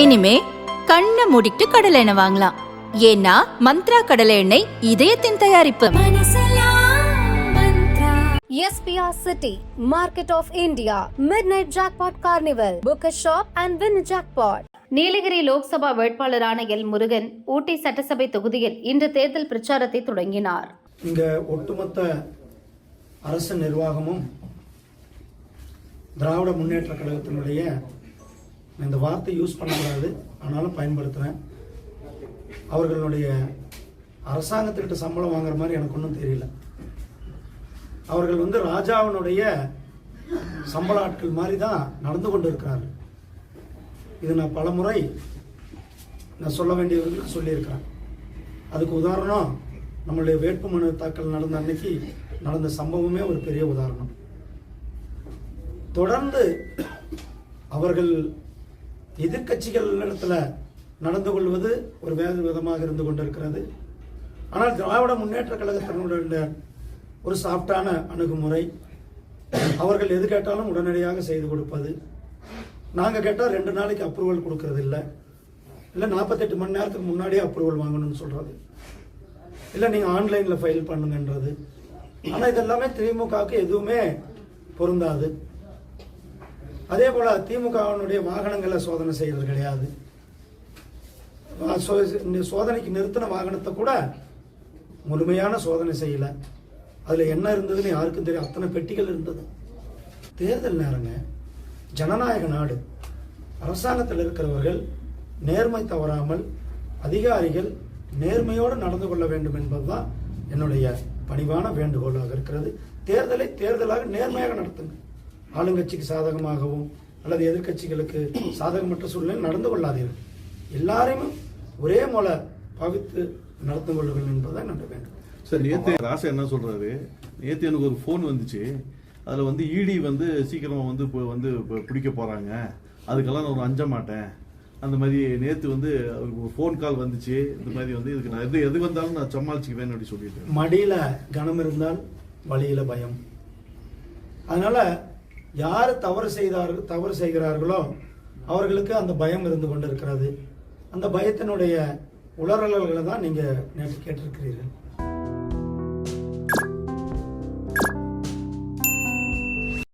இனிமே கண்ணை மூடிட்டு கடலை எண்ணெய் வாங்கலாம் ஏன்னா மந்த்ரா கடலை எண்ணெய் இதயத்தின் தயாரிப்பு SPR City, Market of India, Midnight Jackpot Carnival. Book a shop and win a jackpot. Nilgiri Lok Sabha வேட்பாளரான எல் முருகன் ஊட்டி சட்டசபை தொகுதியில் இன்று தேர்தல் பிரச்சாரத்தை தொடங்கினார் இங்க ஒட்டுமொத்த அரசு நிர்வாகமும் திராவிட முன்னேற்ற கழகத்தினுடைய இந்த வார்த்தை யூஸ் பண்ணக்கூடாது. ஆனாலும் பயன்படுத்துகிறேன் அவர்களுடைய அரசாங்கத்துக்கிட்ட சம்பளம் வாங்குற மாதிரி எனக்கு ஒன்றும் தெரியல. அவர்கள் வந்து ராஜாவினுடைய சம்பள ஆட்கள் மாதிரி தான் நடந்து கொண்டு இருக்கிறார்கள் இது நான் பலமுறை நான் சொல்ல வேண்டியவர்களுக்கு சொல்லியிருக்கிறேன். அதுக்கு உதாரணம் நம்மளுடைய வேட்புமனு தாக்கல் நடந்த அன்னைக்கு நடந்த சம்பவமே ஒரு பெரிய உதாரணம். தொடர்ந்து அவர்கள் எதிர்க்கட்சிகள் இடத்துல நடந்து கொள்வது ஒரு வேறு விதமாக இருந்து கொண்டிருக்கிறது. ஆனால் திராவிட முன்னேற்ற கழகத்தினுடைய ஒரு சாஃப்டான அணுகுமுறை அவர்கள் எது கேட்டாலும் உடனடியாக செய்து கொடுப்பது. நாங்கள் கேட்டால் ரெண்டு நாளைக்கு அப்ரூவல் கொடுக்கறது இல்லை இல்லை நாற்பத்தெட்டு மணி நேரத்துக்கு முன்னாடியே அப்ரூவல் வாங்கணும்னு சொல்கிறது இல்லை நீங்கள் ஆன்லைனில் ஃபைல் பண்ணுங்கன்றது. ஆனால் இதெல்லாமே திமுகவுக்கு எதுவுமே பொருந்தாது. அதே போல் திமுகவினுடைய வாகனங்களை சோதனை செய்கிறது கிடையாது. சோதனைக்கு நிறுத்தின வாகனத்தை கூட முழுமையான சோதனை செய்யலை. அதில் என்ன இருந்ததுன்னு யாருக்கும் தெரியும் அத்தனை பெட்டிகள் இருந்தது. தேர்தல் நேரங்க ஜனநாயக நாடு. அரசாங்கத்தில் இருக்கிறவர்கள் நேர்மை தவறாமல் அதிகாரிகள் நேர்மையோடு நடந்து கொள்ள வேண்டும் என்பதுதான் என்னுடைய பணிவான வேண்டுகோளாக இருக்கிறது. தேர்தலை தேர்தலாக நேர்மையாக நடத்துங்க ஆளுங்கட்சிக்கு சாதகமாகவும் அல்லது எதிர்க்கட்சிகளுக்கு சாதகமற்ற சூழ்நிலை நடந்து கொள்ளாதீர்கள். எல்லாரையும் ஒரே போல பாவித்து நடந்து கொள்ளுங்கள் என்பதுதான் என்னுடைய வேண்டுகோள். சார் நேத்து ராசா என்ன சொல்றாரு? நேத்து எனக்கு ஒரு ஃபோன் வந்துச்சு. அதுல வந்து இடி வந்து சீக்கிரமா வந்து இப்போ வந்து பிடிக்க போறாங்க. அதுக்கெல்லாம் நான் ஒரு அஞ்ச மாட்டேன். அந்த மாதிரி நேத்து வந்து அவருக்கு ஒரு ஃபோன் கால் வந்துச்சு. இந்த மாதிரி வந்து இதுக்கு நான் எது எது வந்தாலும் நான் சமாளிச்சுக்குவேன் அப்படி சொல்லிட்டு. மடியில கனம் இருந்தால் வழியில பயம். அதனால யார் தவறு செய்தார்கள் தவறு செய்கிறார்களோ அவர்களுக்கு அந்த பயம் இருந்து கொண்டிருக்கிறது. அந்த பயத்தினுடைய உளறல்களை தான் நீங்கள் நேற்று கேட்டிருக்கிறீர்கள்.